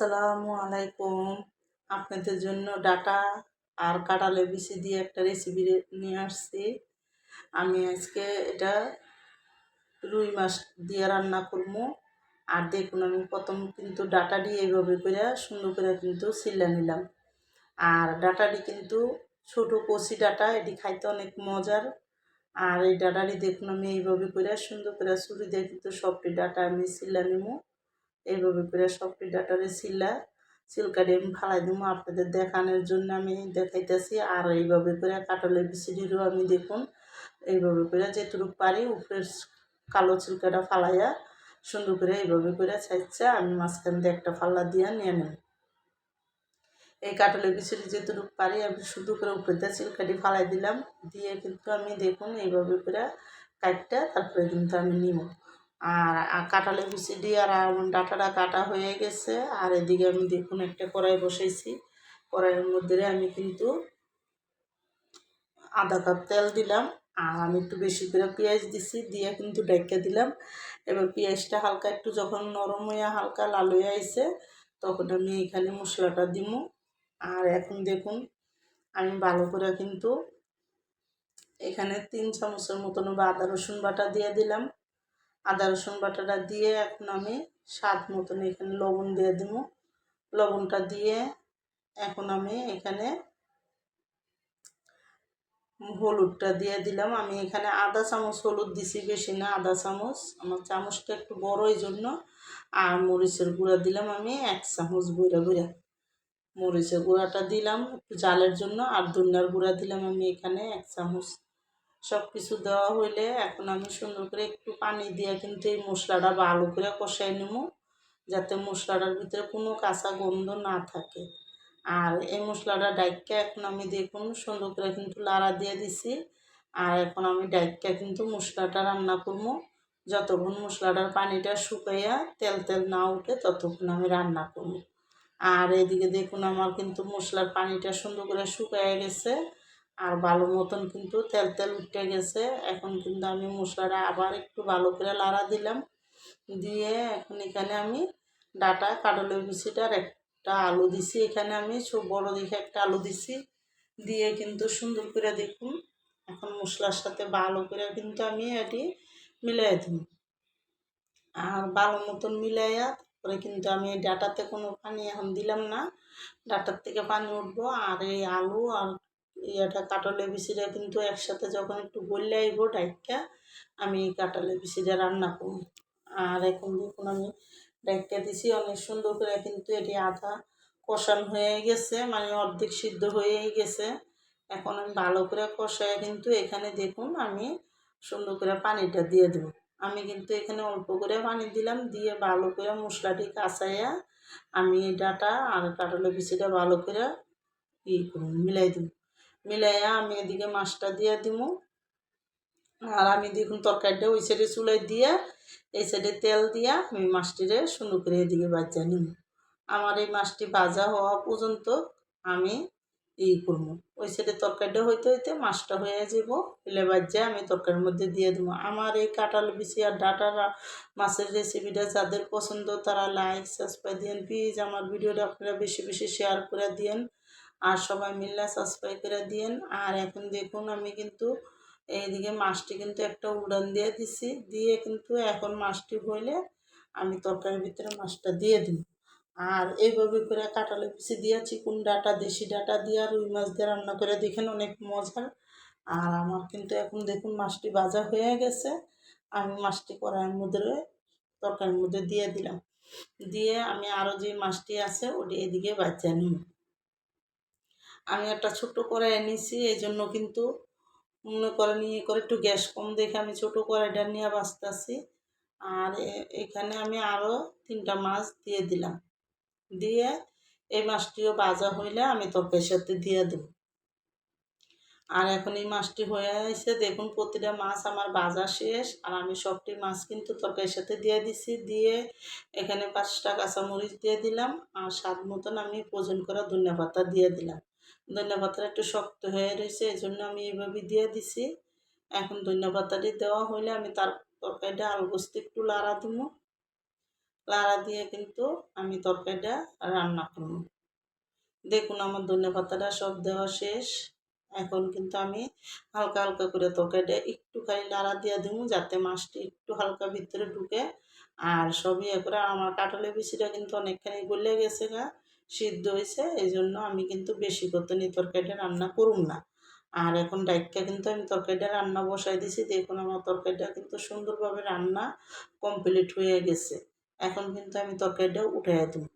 আসসালামু আলাইকুম। আপনাদের জন্য ডাটা আর কাঁঠালের বিচি দিয়ে একটা রেসিপি নিয়ে আসছি। আমি আজকে এটা রুই মাছ দিয়ে রান্না করব। আর দেখুন, আমি প্রথম কিন্তু ডাটা ডাটাটি এইভাবে করে সুন্দর করে কিন্তু সিল্লা নিলাম। আর ডাটাটি কিন্তু ছোট কচি ডাটা, এটি খাইতে অনেক মজার। আর এই ডাটাটি দেখুন, আমি এইভাবে করে সুন্দর করে ছুরি দিয়ে কিন্তু সবটি ডাটা আমি সিল্লা নিবো। এইভাবে করে সবটি ডাটারে সিলা সিলকাটি আমি ফালাই দিব আপনাদের দেখানোর জন্য আমি দেখাইতেছি। আর এইভাবে করে কাটলের বিচিটিরও আমি দেখুন। এইভাবে করে যেটুকু পারি উপরের কালো চিলকাটা ফালাইয়া সুন্দর করে এইভাবে করে ছাইচ্ছা আমি মাঝখান দিয়ে একটা ফাল্লা দিয়ে নিয়ে নেব। এই কাটলের বিচিটি যেটুকু পারি আমি শুধু করে উপরে দিয়ে চিলকাটি ফালাই দিলাম। দিয়ে কিন্তু আমি দেখুন এইভাবে করে কাটটা তারপরে কিন্তু আমি নিব আর কাঁঠালের বিচি দিয়ে আর ডাটাটা কাটা হয়ে গেছে। আর এদিকে আমি দেখুন একটা কড়াই বসাইছি। কড়াইয়ের মধ্যে আমি কিন্তু আধা কাপ তেল দিলাম। আর আমি একটু বেশি করে পেঁয়াজ দিছি, দিয়ে কিন্তু ডেকে দিলাম। এবার পেঁয়াজটা হালকা একটু যখন নরম হয়ে হালকা লাল হয়ে আইছে, তখন আমি এখানে মশলাটা দিব আর এখন দেখুন, আমি ভালো করে কিন্তু এখানে তিন চামচের মতন বা আদা রসুন বাটা দিয়ে দিলাম। আদা, রসুন বাটাটা দিয়ে এখন আমি স্বাদ মতন এখানে লবণ দিয়ে দেব। লবণটা দিয়ে এখন আমি এখানে হলুদটা দিয়ে দিলাম। আমি এখানে আধা চামচ হলুদ দিছি, বেশি না, আধা চামচ। আমার চামচটা একটু বড় এই জন্য আর মরিচের গুঁড়া দিলাম আমি এক চামচ গুঁড়া গুঁড়া। মরিচের গুঁড়াটা দিলাম একটু জালের জন্য। আর ধনিয়ার গুঁড়া দিলাম আমি এখানে এক চামচ। সব কিছু দেওয়া হইলে এখন আমি সুন্দর করে একটু পানি দিয়ে কিন্তু এই মশলাটা ভালো করে কষাই নেব যাতে মশলাটার ভিতরে কোনো কাঁচা গন্ধ না থাকে। আর এই মশলাটা ডাইকা এখন আমি দেখুন সুন্দর করে কিন্তু লাড়া দিয়ে দিছি। আর এখন আমি ডাইকা কিন্তু মশলাটা রান্না করব যতক্ষণ মশলাটার পানিটা শুকাইয়া তেল তেল না উঠে ততক্ষণ আমি রান্না করব আর এদিকে দেখুন আমার কিন্তু মশলার পানিটা সুন্দর করে শুকাইয়া গেছে। আর ভালো মতন কিন্তু তেল তেল উঠে গেছে। এখন কিন্তু আমি মশলাটা আবার একটু ভালো করে লাড়া দিলাম। দিয়ে এখন এখানে আমি ডাটা কাটলের বিচিটার একটা আলু দিছি। এখানে আমি সব বড় দেখে একটা আলু দিছি। দিয়ে কিন্তু সুন্দর করে দেখুন, এখন মশলার সাথে ভালো করে কিন্তু আমি এটি মিলাই দিই আর ভালো মতন মিলাইয়া তারপরে কিন্তু আমি ডাটাতে কোনো পানি এখন দিলাম না। ডাটার থেকে পানি উঠবো। আর এই আলু আর ইয়েটা কাটলে বিচিটা কিন্তু একসাথে যখন একটু গলে আইব ডাইকা আমি কাটালে বিচিটা রান্না করব। আর এখন দেখুন আমি ডাইকা দিছি, অনেক সুন্দর করে কিন্তু এটি আধা কষান হয়ে গেছে মানে অর্ধেক সিদ্ধ হয়েই গেছে। এখন আমি ভালো করে কষায় কিন্তু এখানে দেখুন আমি সুন্দর করে পানিটা দিয়ে দেব। আমি কিন্তু এখানে অল্প করে পানি দিলাম, দিয়ে ভালো করে মশলাটি কাঁচাইয়া আমি ডাটা আর কাটলে বিচিটা ভালো করে ই করুন, মিলাই দেব। মিলাইয়া আমি এদিকে মাছটা দিয়ে দিব আর আমি দেখুন তরকারিটা ওই সাইডে চুলাই দিয়ে, এই সাইডে তেল দিয়া আমি মাছটিরে সুন্দর করে এদিকে বাচ্চা নিব আমার এই মাছটি ভাজা হওয়া পর্যন্ত আমি ই করব ওই সাইডে তরকারিটা হইতে হইতে মাছটা হয়ে যাব এলে বাজ্যা আমি তরকারির মধ্যে দিয়ে দেবো আমার এই কাঁটাল বিচি আর ডাটার মাছের রেসিপিটা যাদের পছন্দ তারা লাইক সাবস্ক্রাইব দিন প্লিজ আমার ভিডিওটা আপনারা বেশি বেশি শেয়ার করে দিন আর সবাই মিললে সাবস্ক্রাইব করে দিন আর এখন দেখুন আমি কিন্তু এইদিকে মাছটি কিন্তু একটা উড়ান দিয়ে দিছি। দিয়ে কিন্তু এখন মাছটি হইলে আমি তরকারির ভিতরে মাছটা দিয়ে দিই আর এইভাবে করে কাটালে পিসি দিয়ে, চিকুন ডাটা, দেশি ডাটা দিয়ে, রুই মাছ দিয়ে রান্না করে দেখেন অনেক মজার আর আমার কিন্তু এখন দেখুন মাছটি ভাজা হয়ে গেছে। আমি মাছটি কড়াইয়ের মধ্যে তরকারির মধ্যে দিয়ে দিলাম। দিয়ে আমি আরও যে মাছটি আছে ওটি এদিকে বাচ্চা নিই আমি একটা ছোট কড়াই নিয়েছি এই জন্য কিন্তু মনে করে নিয়ে করে একটু গ্যাস কম দেখে আমি ছোটো কড়াইটা নিয়ে বাঁচতেছি। আর এখানে আমি আরও তিনটা মাছ দিয়ে দিলাম। দিয়ে এই মাছটিও ভাজা হইলে আমি তরকারির সাথে দিয়ে দেব। আর এখন এই মাছটি হয়ে আসছে দেখুন প্রতিটা মাছ আমার ভাজা শেষ। আর আমি সবটি মাছ কিন্তু তরকারির সাথে দিয়ে দিছি। দিয়ে এখানে পাঁচটা কাঁচামরিচ দিয়ে দিলাম। আর স্বাদ মতন আমি প্রয়োজন করা ধনিয়া পাতা দিয়ে দিলাম। ধনিয়া একটু শক্ত হয়ে রয়েছে এই জন্য আমি এইভাবে দিয়ে দিছি। এখন ধনিয়া পাতাটি দেওয়া হইলে আমি তার তরকারিটা আলু গোস্ত একটু লাড়া দিব লাড়া দিয়ে কিন্তু আমি তরকারিটা রান্না করব। দেখুন আমার ধনে পাতাটা সব দেওয়া শেষ। এখন কিন্তু আমি হালকা হালকা করে তরকারিটা একটু খালি লাড়া দিয়ে দিব যাতে মাছটি একটু হালকা ভিতরে ঢুকে। আর সব ইয়ে করে আমার কাঁঠালের বিচিটা কিন্তু অনেকখানি গলে গেছে গা। সিদ্ধ হয়েছে এই জন্য আমি কিন্তু বেশি করতে তরকারিটা রান্না করুম না। আর এখন ডাইটটা কিন্তু আমি তরকারিটা রান্না বসাই দিয়েছি দেখুন আমার তরকারিটা কিন্তু সুন্দরভাবে রান্না কমপ্লিট হয়ে গেছে। এখন কিন্তু আমি তরকারিটা উঠাই দেবো